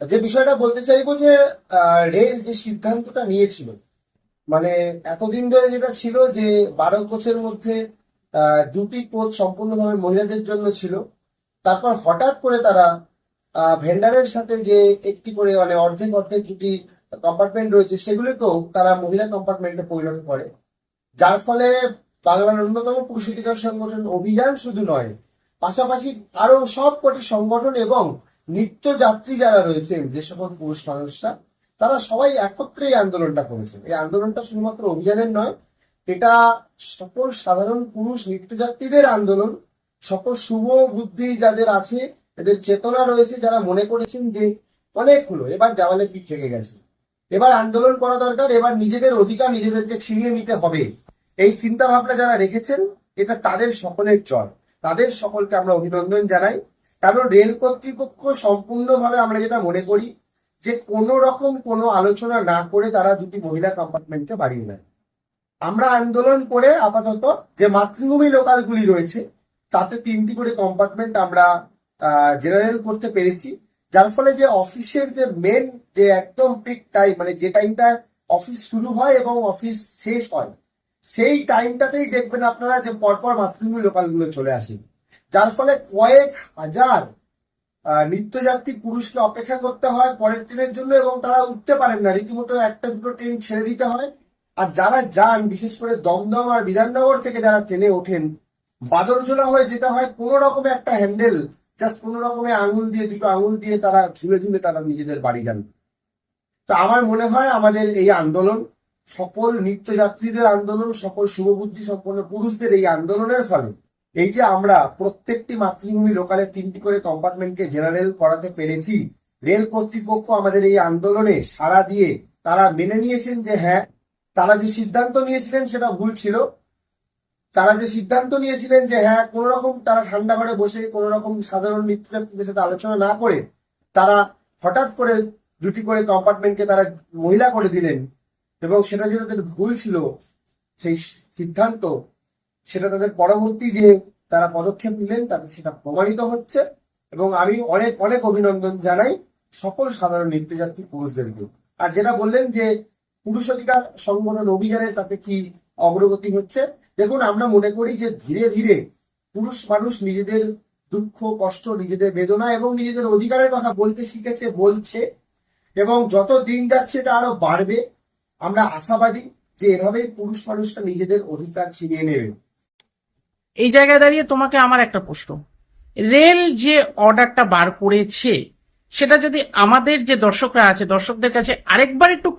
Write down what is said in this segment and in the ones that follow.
যে বিষয়টা বলতে চাইব যে রেল যে সিদ্ধান্তটা নিয়েছিল মানে এতদিন ধরে যেটা ছিল যে, বারো কোচের মধ্যে দুটি কোচ সম্পূর্ণভাবে মহিলাদের জন্য ছিল। তারপর হঠাৎ করে তারা ভেন্ডারের সাথে যে একটি করে মানে অর্ধেক অর্ধেক দুটি কম্পার্টমেন্ট রয়েছে, সেগুলোকেও তারা মহিলা কম্পার্টমেন্টে পরিণত করে। যার ফলে বাংলার অন্যতম পুরুষ অধিকার সংগঠন অভিযান শুধু নয়, পাশাপাশি আরও সব কটি সংগঠন এবং নিত্যযাত্রী যারা রয়েছেন যে সকল পুরুষ মানুষরা, তারা সবাই একত্রে এই আন্দোলনটা করেছেন এই আন্দোলনটা শুধুমাত্র অভিযানের নয়, এটা সকল সাধারণ পুরুষ নিত্যযাত্রীদের আন্দোলন, সকল শুভ বুদ্ধি যাদের আছে, এদের চেতনা রয়েছে, যারা মনে করেছেন যে অনেক হলো, এবার দেওয়ালে পিঠ থেকে গেছে। এবার আন্দোলন করা দরকার, এবার নিজেদের অধিকার নিজেদেরকে ছিনিয়ে নিতে হবে। এই চিন্তা ভাবনা যারা রেখেছেন, এটা তাদের সকলের চল তাদের সকলকে আমরা অভিনন্দন জানাই। কারণ রেল কর্তৃপক্ষ সম্পূর্ণভাবে আমরা যেটা মনে করি যে কোনো রকম কোনো আলোচনা না করে তারা দুটি মহিলা কম্পার্টমেন্টকে বাড়িয়ে নেয়। আমরা আন্দোলন করে আপাতত যে মাতৃভূমি লোকালগুলি রয়েছে, তাতে তিনটি করে কম্পার্টমেন্ট আমরা জেনারেল করতে পেরেছি। যার ফলে যে অফিসের যে মেন যে একদম পিক টাইম মানে যে টাইমটা অফিস শুরু হয় এবং অফিস শেষ হয়, সেই টাইমটাতেই দেখবেন আপনারা যে পরপর মাতৃভূমি লোকালগুলো চলে আসে। যার ফলে কয়েক হাজার নিত্যযাত্রী পুরুষকে অপেক্ষা করতে হয় পরের ট্রেনের জন্য এবং তারা উঠতে পারেন না। রীতিমতো একটা দুটো ট্রেন ছেড়ে দিতে হয়। আর যারা যান, বিশেষ করে দমদম আর বিধাননগর থেকে যারা ট্রেনে ওঠেন, বাদরঝোলা হয়ে যেতে হয় কোনো রকমে একটা হ্যান্ডেল, জাস্ট কোনো রকমে আঙুল দিয়ে, দুটো আঙুল দিয়ে তারা ঝুলে ঝুলে তারা নিজেদের বাড়ি যান। তো আমার মনে হয় আমাদের এই আন্দোলন, সকল নিত্যযাত্রীদের আন্দোলন, সকল শুভবুদ্ধি সম্পন্ন পুরুষদের এই আন্দোলনের ফলে এই যে আমরা প্রত্যেকটি মাতৃভূমি লোকালে তিনটি করে কম্পার্টমেন্টকে জেনারেল করাতে পেরেছি রেল কর্তৃপক্ষ আমাদের এই আন্দোলনে সাড়া দিয়ে তারা মেনে নিয়েছেন যে হ্যাঁ তারা যে সিদ্ধান্ত নিয়েছিলেন সেটা ভুল ছিল। তারা যে সিদ্ধান্ত নিয়েছিলেন যে হ্যাঁ কোন রকম তারা ঠান্ডা ঘরে বসে কোন রকম সাধারণ নিত্যযাত্রীদের সাথে আলোচনা না করে তারা হঠাৎ করে দুটি করে কম্পার্টমেন্টকে তারা মহিলা করে দিলেন এবং সেটা যে তাদের ভুল ছিল, সেই সিদ্ধান্ত সেটা তাদের পরবর্তী যে তারা পদক্ষেপ নিলেন, তাতে সেটা প্রমাণিত হচ্ছে এবং আমি অনেক অনেক অভিনন্দন জানাই সকল সাধারণ নিত্যযাত্রী পুরুষদেরকে। আর যেটা বললেন যে পুরুষ অধিকার সংগঠন অভিযানের তাতে কি অগ্রগতি হচ্ছে, দেখুন আমরা মনে করি যে ধীরে ধীরে পুরুষ মানুষ নিজেদের দুঃখ, কষ্ট, নিজেদের বেদনা এবং নিজেদের অধিকারের কথা বলতে শিখেছে, বলছে এবং যত দিন যাচ্ছে এটা আরও বাড়বে। আমরা আশাবাদী যে এভাবেই পুরুষ মানুষরা নিজেদের অধিকার ছিনিয়ে নেবে। এই জায়গায় দাঁড়িয়ে তোমাকে আমার একটা প্রশ্ন। রেল যে অর্ডারটা বার করেছে, সেটা যদি আমাদের যে দর্শকরা আছে, দর্শকদের কাছে আরেকবার একটু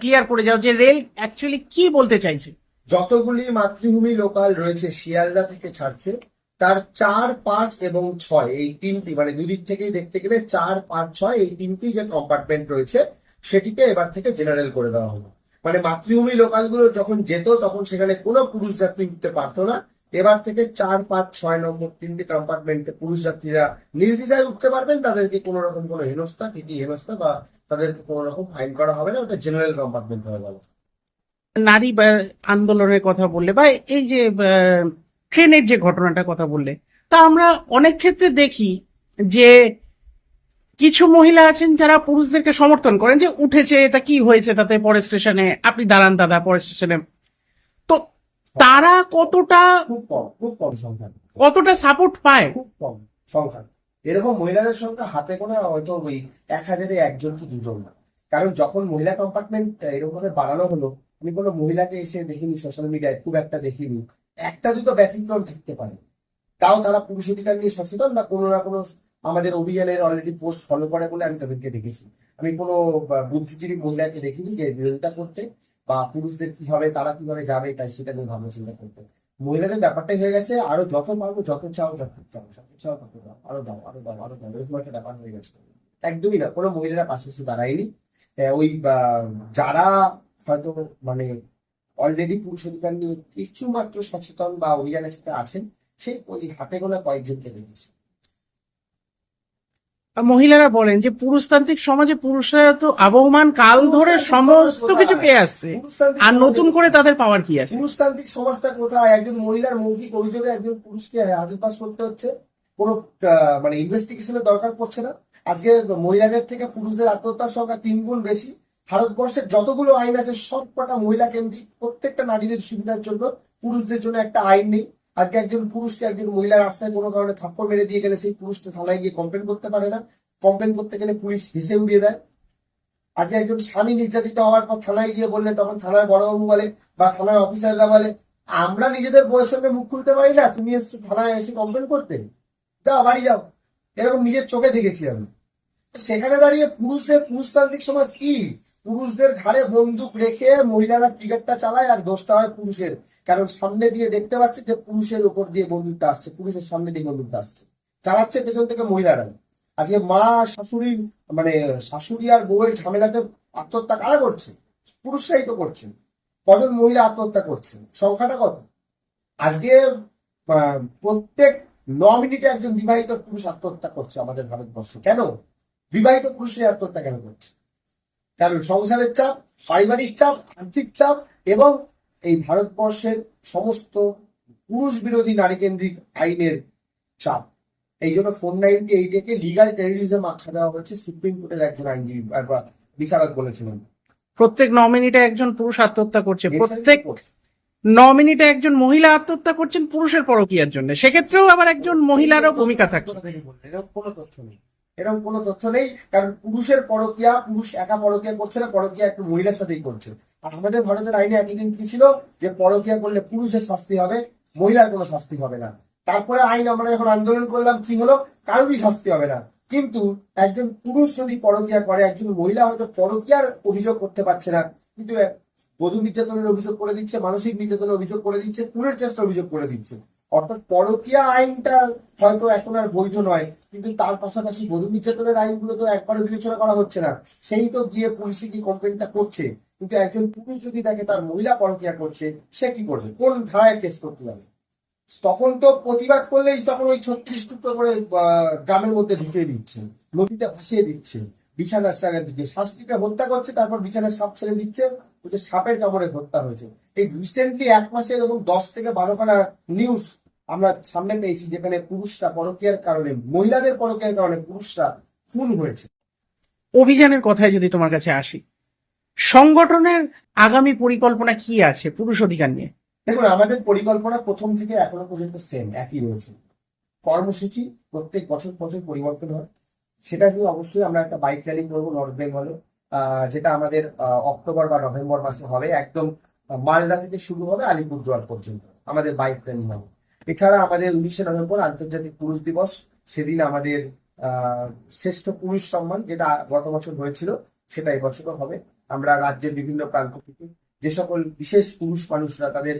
ক্লিয়ার করে যাও যে রেল অ্যাকচুয়ালি কি বলতে চাইছে। যতগুলি মাতৃভূমি লোকাল রয়েছে, শিয়ালদা থেকে ছাড়ছে, তার চার, পাঁচ এবং ছয়, এই তিনটি মানে দুদিক থেকেই দেখতে গেলে চার, পাঁচ, ছয়, এই তিনটি যে কম্পার্টমেন্ট রয়েছে, সেটিকে এবার থেকে জেনারেল করে দেওয়া হলো। মানে মাতৃভূমি লোকালগুলো যখন যেত, তখন সেখানে কোনো পুরুষ যাত্রী উঠতে পারতো না। এবার থেকে চার, পাঁচ, ছয় নম্বর তিনটি কম্পার্টমেন্টে পুরুষ যাত্রীরা নির্দ্বিধায় উঠতে পারবেন। তাদেরকে কোনো রকম কোনো হেনস্থা টিটি হেনস্থা বা তাদেরকে কোনো রকম ফাইন করা হবে না। ওটা জেনারেল কম্পার্টমেন্ট হয়ে গেল নারী আন্দোলনের কথা বললে বা, এই যে ট্রেনের যে ঘটনাটার কথা বললে, তা আমরা অনেক ক্ষেত্রে দেখি যে কিছু মহিলা আছেন যারা পুরুষদেরকে সমর্থন করেন যে উঠেছে এটা কি হয়েছে তাতে পরের স্টেশনে আপনি দাঁড়ান দাদা, পরের স্টেশনে তারা কতটা খুব কম খুব কম সংখ্যা। কতটা সাপোর্ট পায়? খুব কম সংখ্যা। এরকম মহিলাদের সংখ্যা হাতে গোনা হয়তো ওই এক হাজারে একজন কি দুজন না। কারণ যখন মহিলা কম্পার্টমেন্ট এরকম ভাবে বাড়ানো হলো আমি কোনো মহিলাকে এসে দেখিনি সোশ্যাল মিডিয়ায় খুব একটা দেখিনি। একটা দুটো ব্যতিক্রম থাকতে পারে। তাও তারা পুরুষ অধিকার নিয়ে সচেতন বা কোনো না কোনো আমাদের অভিযানের অলরেডি পোস্ট ফলো করে বলে আমি তাদেরকে দেখেছি। আমি কোনো বুদ্ধিজীবী মহিলাকে দেখিনি যে বিরোধিতা করতে। বা পুরুষদের কি হবে তারা কীভাবে যাবে, তাই সেটা নিয়ে ভাবনা চিন্তা করতে। মহিলাদের ব্যাপারটাই হয়ে গেছে, আরও যত পারব, যত চাও যত চাও যত চাও, তত দাও, আরও দাও আরও দাও আরও দাও, এরকম একটা ব্যাপার হয়ে গেছে। একদমই না, কোনো মহিলারা পাশে এসে দাঁড়ায়নি। ওই যারা হয়তো মানে অলরেডি পুরুষ অধিকার নিয়ে কিছু মাত্র সচেতন বা অভিযানের সাথে আছেন, সে ওই হাতে গোনা কয়েকজনকে দেখেছি। মহিলারা বলেন যে পুরুষতান্ত্রিক সমাজে পুরুষরা তো আবহমান কাল ধরে সমস্ত কিছু পেয়ে আসছে। আর নতুন করে তাদের পাওয়ার কি আছে? পুরুষতান্ত্রিক সমাজটা কোথায়? একজন মহিলার মৌখিক অভিযোগে একজন পুরুষকে হাজির পাস করতে হচ্ছে। কোনো মানে ইনভেস্টিগেশনের দরকার পড়ছে না। আজকে মহিলাদের থেকে পুরুষদের আত্মহত্যার সংখ্যা তিন গুণ বেশি। ভারতবর্ষের যতগুলো আইন আছে সব কটা মহিলা কেন্দ্রিক প্রত্যেকটা নারীদের সুবিধার জন্য পুরুষদের জন্য একটা আইন নেই। আজকে একজন পুরুষকে একজন মহিলা রাস্তায় কোনো কারণে থাপ্পড় মেরে দিয়ে গেলে সেই পুরুষটা থানায় গিয়ে কমপ্লেন করতে পারে না। কমপ্লেন করতে গেলে পুলিশ হেসে উড়িয়ে দেয়। আজকে একজন স্বামী নির্যাতিত হওয়ার পর থানায় গিয়ে বললে, তখন থানার বড়বাবু বলে বা থানার অফিসাররা বলে, আমরা নিজেদের বউয়ের সঙ্গে মুখ খুলতে পারি না, তুমি এসছো থানায় এসে কমপ্লেন করতে। যাও, বাড়ি যাও। এরকম নিজের চোখে দেখেছি আমি। সেখানে দাঁড়িয়ে পুরুষদের পুরুষতান্ত্রিক সমাজ কি? পুরুষদের ঘাড়ে বন্দুক রেখে মহিলারা ক্রিকেটটা চালায় আর দোষটা হয় পুরুষের। কারণ সামনে দিয়ে দেখতে পাচ্ছে যে পুরুষের উপর দিয়ে বন্দুকটা আসছে, পুরুষের সামনে দিয়ে বন্দুকটা আসছে। চালাচ্ছে পেছন থেকে মহিলারা। আজকে মা, শাশুড়ি মানে শাশুড়ি আর বউয়ের ঝামেলাতে আত্মহত্যা কারা করছে? পুরুষরাই তো করছে। কজন মহিলা আত্মহত্যা করছে? সংখ্যাটা কত? আজকে প্রত্যেক ন মিনিটে একজন বিবাহিত পুরুষ আত্মহত্যা করছে আমাদের ভারতবর্ষ। কেন? বিবাহিত পুরুষই আত্মহত্যা কেন করছে? কারণ সংসারের চাপ পারিবারিক চাপ আর্থিক চাপ এবং এই ভারতবর্ষের সমস্ত পুরুষ বিরোধী নারী কেন্দ্রিক আইনের চাপ। এই জন্য ফোর নাইনটি এইটাকে লিগাল টেরোরিজম আখ্যা দেওয়া হয়েছে সুপ্রিম কোর্টের একজন আইনজীবী বিচারক বলেছিলেন। প্রত্যেক ন মিনিটে একজন পুরুষ আত্মহত্যা করছে প্রত্যেক ন মিনিটে একজন মহিলা আত্মহত্যা করছেন পুরুষের পরকীয়ার জন্য। সেক্ষেত্রেও আবার একজন মহিলারও ভূমিকা থাকছে। কোনো তথ্য নেই। এরকম কোনো তথ্য নেই। কারণ পুরুষের পরকিয়া, পুরুষ একা পরকিয়া করছে না, পরকিয়া একটু মহিলার সাথেই করছে। আর আমাদের ভারতের আইনে একদিন কি ছিল? যে পরকিয়া করলে পুরুষের শাস্তি হবে, মহিলার কোনো শাস্তি হবে না। তারপরে আইন আমরা যখন আন্দোলন করলাম, কি হলো? কারোরই শাস্তি হবে না। কিন্তু একজন পুরুষ যদি পরকিয়া করে, একজন মহিলা হয়তো পরকিয়ার অভিযোগ করতে পারছে না। কিন্তু বধূ নির্যাতনের অভিযোগ করে দিচ্ছে, মানসিক নির্যাতনের অভিযোগ করে দিচ্ছে, খুনের চেষ্টার অভিযোগ করে দিচ্ছে। অর্থাৎ পরকীয়া আইনটা হয়তো এখন আর বৈধ নয়, কিন্তু তার পাশাপাশি বধূ নির্যাতনের আইনগুলো তো একবারও বিবেচনা করা হচ্ছে না। সেই তো গিয়ে পুলিশে কি কমপ্লেনটা করছে, কিন্তু একজন পুরুষ যদি তাকে তার মহিলা পরকীয়া করছে, সে কি করবে? কোন ধারায় কেস করতে যাবে? তখন তো প্রতিবাদ করলেই তখন ওই ছত্রিশ টুকরো করে গ্রামের মধ্যে ঢুকিয়ে দিচ্ছে, নদীতে ভাসিয়ে দিচ্ছে। বিছানার সাগের দিকে শাস্তিকে হত্যা করছে তারপর বিছানার সাপ ছেড়ে দিচ্ছে ওই সাপের কামড়ে হত্যা হয়েছে। এই রিসেন্টলি এক মাসে এরকম দশ থেকে বারোখানা নিউজ আমরা সামনে পেয়েছি যেখানে পুরুষরা পরকীয়ার কারণে মহিলাদের পরকীয়ার কারণে পুরুষরা খুন হয়েছে। অভিযানের কথায় যদি তোমার কাছে আসি সংগঠনের আগামী পরিকল্পনা কি আছে পুরুষ অধিকার নিয়ে? দেখুন আমাদের পরিকল্পনা প্রথম থেকে এখনও পর্যন্ত সেম একই রয়েছে। কর্মসূচি প্রত্যেক বছর বছর পরিবর্তন হয়। সেটা নিয়ে অবশ্যই আমরা একটা বাইক র্যালি করব নর্থ বেঙ্গলে যেটা আমাদের অক্টোবর বা নভেম্বর মাসে হবে, একদম মালদা থেকে শুরু হবে আলিপুরদুয়ার পর্যন্ত, আমাদের বাইক র্যালি হবে। এছাড়া আমাদের উনিশে নভেম্বর আন্তর্জাতিক পুরুষ দিবস, সেদিন আমাদের শ্রেষ্ঠ পুরুষ সম্মান, যেটা গত বছর হয়েছিল, সেটা এবছরও হবে। আমরা রাজ্যের বিভিন্ন প্রান্ত থেকে যে সকল বিশেষ পুরুষ মানুষরা তাদের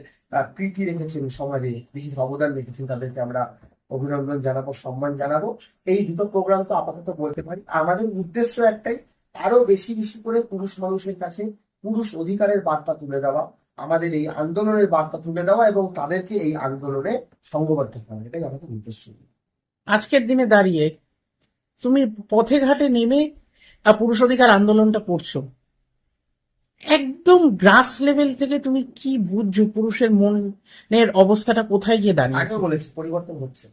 কৃতি রেখেছেন সমাজে, বিশেষ অবদান রেখেছেন, তাদেরকে আমরা অভিনন্দন জানাব সম্মান জানাব। এই দুটো প্রোগ্রাম তো আপাতত বলতে পারি। আমাদের উদ্দেশ্য একটাই আরও বেশি বেশি করে পুরুষ মানুষের কাছে পুরুষ অধিকারের বার্তা তুলে দেওয়া আমাদের এই আন্দোলনের বার্তা তুলে দেওয়া এবং তাদেরকে এই আন্দোলনে সংঘবদ্ধ করা। এটাই আমাদের উদ্দেশ্য। আজকের দিনে দাঁড়িয়ে তুমি পথে ঘাটে নেমে পুরুষ অধিকার আন্দোলনটা করছ। একদম গ্রাস লেভেল থেকে তুমি কি বুঝছ পুরুষের মনের অবস্থাটা কোথায় গিয়ে আগেও বলেছি পরিবর্তন হচ্ছে।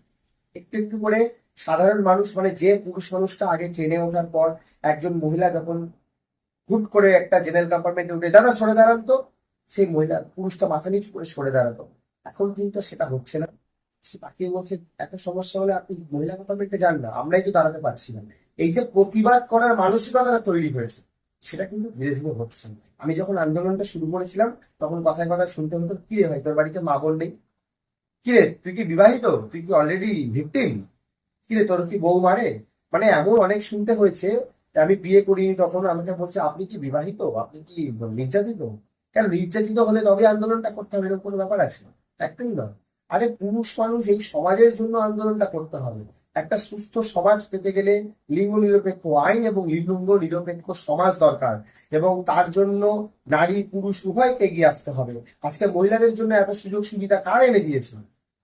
একটু একটু করে সাধারণ মানুষ মানে যে পুরুষ মানুষটা আগে ট্রেনে ওঠার পর একজন মহিলা যখন হুট করে একটা জেনারেল কম্পার্টমেন্টে উঠে, দাদা, সরে দাঁড়ান তো। সেই মহিলা, পুরুষটা মাথা নিচু করে সরে দাঁড়াতো। এখন কিন্তু সেটা হচ্ছে না। সে বাকি বলছে, এত সমস্যা হলে আপনি মহিলা কম্পার্টমেন্টে যান না, আমরাই তো দাঁড়াতে পারছি না। এই যে প্রতিবাদ করার মানসিকতাটা তৈরি হয়েছে, সেটা কিন্তু ধীরে ধীরে হচ্ছে আমি যখন আন্দোলনটা শুরু করেছিলাম, তখন কথায় কথা শুনতে হতো, কি রে ভাই, তোর বাড়িতে মা নেই? কিরে, তুই কি বিবাহিত? তুই কি অলরেডি ভিকটিম কিরে, তোর কি বউ মারে? মানে এমন অনেক শুনতে হয়েছে আমি বিয়ে করিনি, তখন আমাকে বলছে, আপনি কি বিবাহিত? আপনি কি নির্যাতিত? কেন, নির্যাতিত হলে তবে আন্দোলনটা করতে হবে, এরকম কোনো ব্যাপার আছে? একদমই না আরে পুরুষ মানুষ এই সমাজের জন্য আন্দোলনটা করতে হবে। একটা সুস্থ সমাজ পেতে গেলে লিঙ্গ নিরপেক্ষ আইন এবং লিঙ্গ নিরপেক্ষ সমাজ দরকার। এবং তার জন্য নারী, পুরুষ, উভয়কে এগিয়ে আসতে হবে। আজকে মহিলাদের জন্য এত সুযোগ সুবিধা কারা এনে দিয়েছে?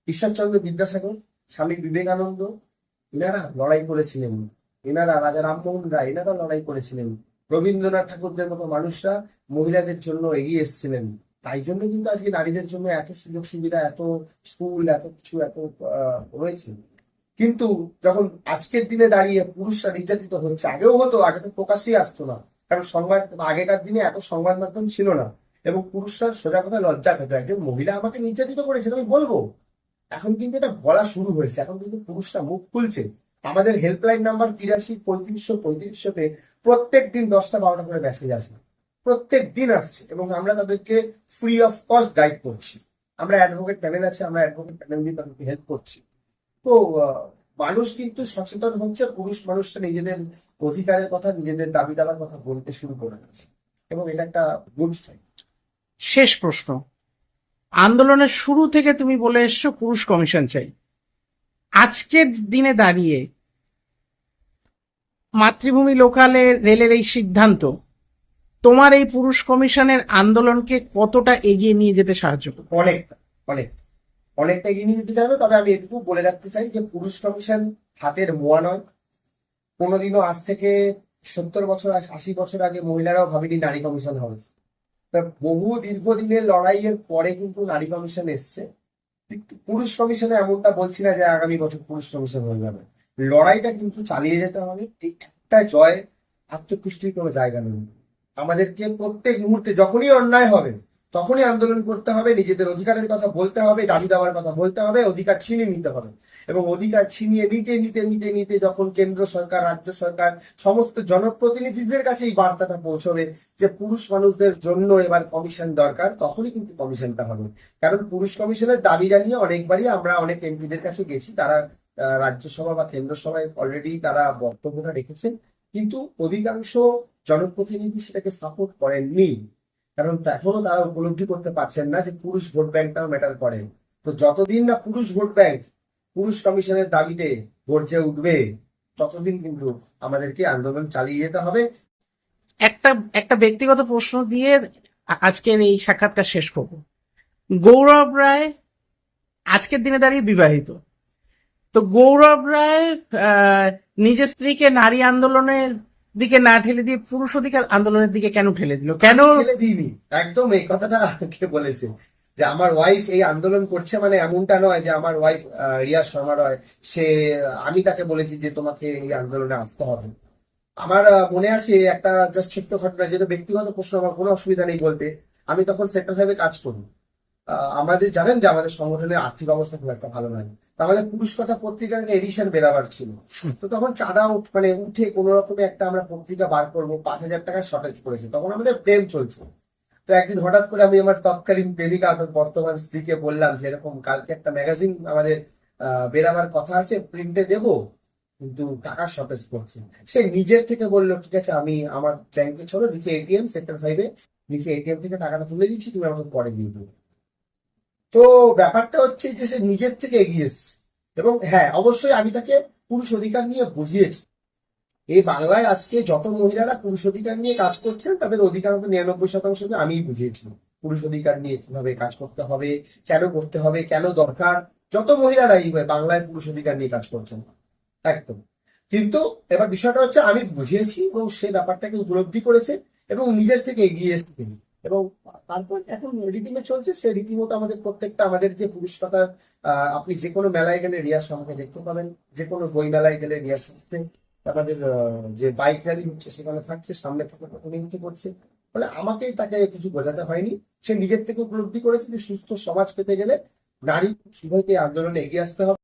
ঈশ্বরচন্দ্র বিদ্যাসাগর, স্বামী বিবেকানন্দ, এনারা লড়াই করেছিলেন। এনারা রাজা রামমোহন রায় এনারা লড়াই করেছিলেন। রবীন্দ্রনাথ ঠাকুরদের মতো মানুষরা মহিলাদের জন্য এগিয়ে এসেছিলেন। তাই জন্য কিন্তু আজকে নারীদের জন্য এত সুযোগ সুবিধা এত স্কুল, এত কিছু, এত রয়েছে। কিন্তু যখন আজকের দিনে দাঁড়িয়ে পুরুষরা নির্যাতিত হচ্ছে, আগেও হতো, আগে তো প্রকাশ্যেই আসতো না। কারণ সংবাদ, আগেকার দিনে এত সংবাদ মাধ্যম ছিল না। এবং পুরুষরা সোজা কথা লজ্জা পেত। একজন মহিলা আমাকে নির্যাতিত করেছে, আমি বলব। এখন কিন্তু এটা বলা শুরু হয়েছে। এখন কিন্তু পুরুষরা মুখ খুলছে। আমাদের হেল্পলাইন নাম্বার তিরাশি, পঁয়ত্রিশশো, পঁয়ত্রিশশোতে প্রত্যেক দিন দশটা, বারোটা করে মেসেজ আসে। প্রত্যেক দিন আসছে। এবং আমরা তাদেরকে ফ্রি অফ কস্ট গাইড করছি। আমরা অ্যাডভোকেট প্যানেল আছে, আমরা অ্যাডভোকেট প্যানেল দিয়ে তাদেরকে হেল্প করছি। তো মানুষ কিন্তু সচেতন হচ্ছে পুরুষ মানুষটা নিজেদের অধিকারের কথা নিজেদের দাবি দাবার কথা বলতে শুরু করে দিচ্ছে এবং এটা একটা গুড সাইন শেষ প্রশ্ন। আন্দোলনের শুরু থেকে তুমি বলে এসছো পুরুষ কমিশন চাই। আজকের দিনে দাঁড়িয়ে মাতৃভূমি লোকালে রেলের এই সিদ্ধান্ত তোমার এই পুরুষ কমিশনের আন্দোলনকে কতটা এগিয়ে নিয়ে যেতে সাহায্য করবে? অনেকটা অনেক অনেকটা এগিয়ে যেতে যাবে তবে আমি এটুকু বলে রাখতে চাই যে পুরুষ কমিশন হাতের মোয়া নয়। কোনোদিনও আজ থেকে সত্তর বছর, আশি বছর আগে মহিলারাও ভাবেনি নারী কমিশন হবে। তা বহু দীর্ঘদিনের লড়াইয়ের পরে কিন্তু নারী কমিশন এসছে। পুরুষ কমিশনে এমনটা বলছি না যে আগামী বছর পুরুষ কমিশন হয়ে যাবে। লড়াইটা কিন্তু চালিয়ে যেতে হবে। ঠিক একটা জয় আত্মপুষ্টির কোনো জায়গা নেই। আমাদেরকে প্রত্যেক মুহূর্তে যখনই অন্যায় হবে তখনই আন্দোলন করতে হবে, নিজেদের অধিকারের কথা বলতে হবে, দাবি দাবার কথা বলতে হবে, অধিকার ছিনিয়ে নিতে হবে। এবং অধিকার ছিনিয়ে নিতে নিতে নিতে নিতে যখন কেন্দ্র সরকার, রাজ্য সরকার সমস্ত জনপ্রতিনিধিদের কাছে এই বার্তাটা পৌঁছবে যে পুরুষ মানুষদের জন্য এবার কমিশন দরকার, তখনই কিন্তু কমিশনটা হবে। কারণ পুরুষ কমিশনের দাবি জানিয়ে অনেকবারই আমরা অনেক এমপিদের কাছে গেছি, তারা রাজ্যসভা বা কেন্দ্র সভায় অলরেডি তারা বক্তব্যটা রেখেছেন, কিন্তু অধিকাংশ জনপ্রতিনিধি সেটাকে সাপোর্ট করেননি। কারণ এখনও তারা উপলব্ধি করতে পারছেন না যে পুরুষ ভোট ব্যাংকটাও ম্যাটার করে। তো যতদিন না পুরুষ ভোট ব্যাংক পুরুষ কমিশনের দাবিতে গর্জে উঠবে, ততদিন কিন্তু আমাদেরকে আন্দোলন চালিয়ে যেতে হবে। একটা একটা ব্যক্তিগত প্রশ্ন দিয়ে আ- আজকের এই সাক্ষাৎকার শেষ করব। গৌরব রায় আজকের দিনে দাঁড়িয়ে বিবাহিত। তো গৌরব রায় নিজের স্ত্রীকে নারী আন্দোলনের দিকে না ঠেলে দিয়ে পুরুষ অধিকার আন্দোলনের দিকে কেন ঠেলে দিল? কেন ঠেলে দিইনি। একদম এই কথাটা কে বলেছে? যে আমার ওয়াইফ এই আন্দোলন করছে মানে এমনটা নয় যে আমার ওয়াইফ রিয়া শর্মা রয়, সে, আমি তাকে বলেছি যে তোমাকে এই আন্দোলনে আসতে হবে। আমার মনে আছে একটা জাস্ট ছোট্ট ঘটনা, যেটা ব্যক্তিগত প্রশ্ন, আমার কোনো অসুবিধা নেই বলতে। আমি তখন সেক্টর ফাইভে কাজ করি। আমাদের জানেন যে আমাদের সংগঠনের আর্থিক অবস্থা খুব একটা ভালো নয়। আমাদের পুরুষ কথা পত্রিকার একটা এডিশন বেরাবার ছিল। তো তখন চাঁদা মানে উঠে কোনো রকমে একটা আমরা পত্রিকা বার করব, পাঁচ হাজার টাকা শর্টেজ পড়েছে। তখন আমাদের প্রেম চলছে। তো একদিন হঠাৎ করে আমি আমার তৎকালীন প্রেমিকা অর্থাৎ বর্তমান স্ত্রীকে বললাম যে এরকম কালকে একটা ম্যাগাজিন আমাদের বেরাবার কথা আছে প্রিন্টে দেবো, কিন্তু টাকা শর্টেজ পড়ছে। সে নিজের থেকে বলল, ঠিক আছে, আমি আমার ব্যাংকে চলো, নিচে এটিএম সেক্টর ফাইভে নিচে এটিএম থেকে টাকাটা তুলে দিচ্ছি, তুমি আমাকে পরে দিয়ে দেবে। তো ব্যাপারটা হচ্ছে যে সে নিজের থেকে এগিয়ে এসছে। এবং হ্যাঁ অবশ্যই আমি তাকে পুরুষ অধিকার নিয়ে বুঝিয়েছি। এই বাংলায় আজকে যত মহিলারা পুরুষ অধিকার নিয়ে কাজ করছেন, তাদের অধিকাংশ নিরানব্বই শতাংশকে আমি বুঝিয়েছি। পুরুষ অধিকার নিয়ে কীভাবে কাজ করতে হবে, কেন করতে হবে, কেন দরকার, যত মহিলারাই বাংলায় পুরুষ অধিকার নিয়ে কাজ করছেন। একদম। কিন্তু এবার বিষয়টা হচ্ছে, আমি বুঝিয়েছি এবং সে ব্যাপারটাকে উপলব্ধি করেছে এবং নিজের থেকে এগিয়ে এসেছে। এবং তারপর এখন রীতিমে চলছে সে রীতিমতো আমাদের প্রত্যেকটা আমাদের যে আহ, আপনি যে কোনো মেলায় গেলে রিয়ার সঙ্গে দেখতে পাবেন যে কোনো বই মেলায় গেলে রিয়ার সঙ্গে আমাদের যে বাইক র্যালি হচ্ছে সেখানে থাকছে সামনে থেকে প্রতিনিধিত্ব করছে ফলে আমাকে তাকে কিছু বোঝাতে হয়নি। সে নিজের থেকে উপলব্ধি করেছে যে সুস্থ সমাজ পেতে গেলে নারী উভয়কে আন্দোলনে এগিয়ে আসতে হবে।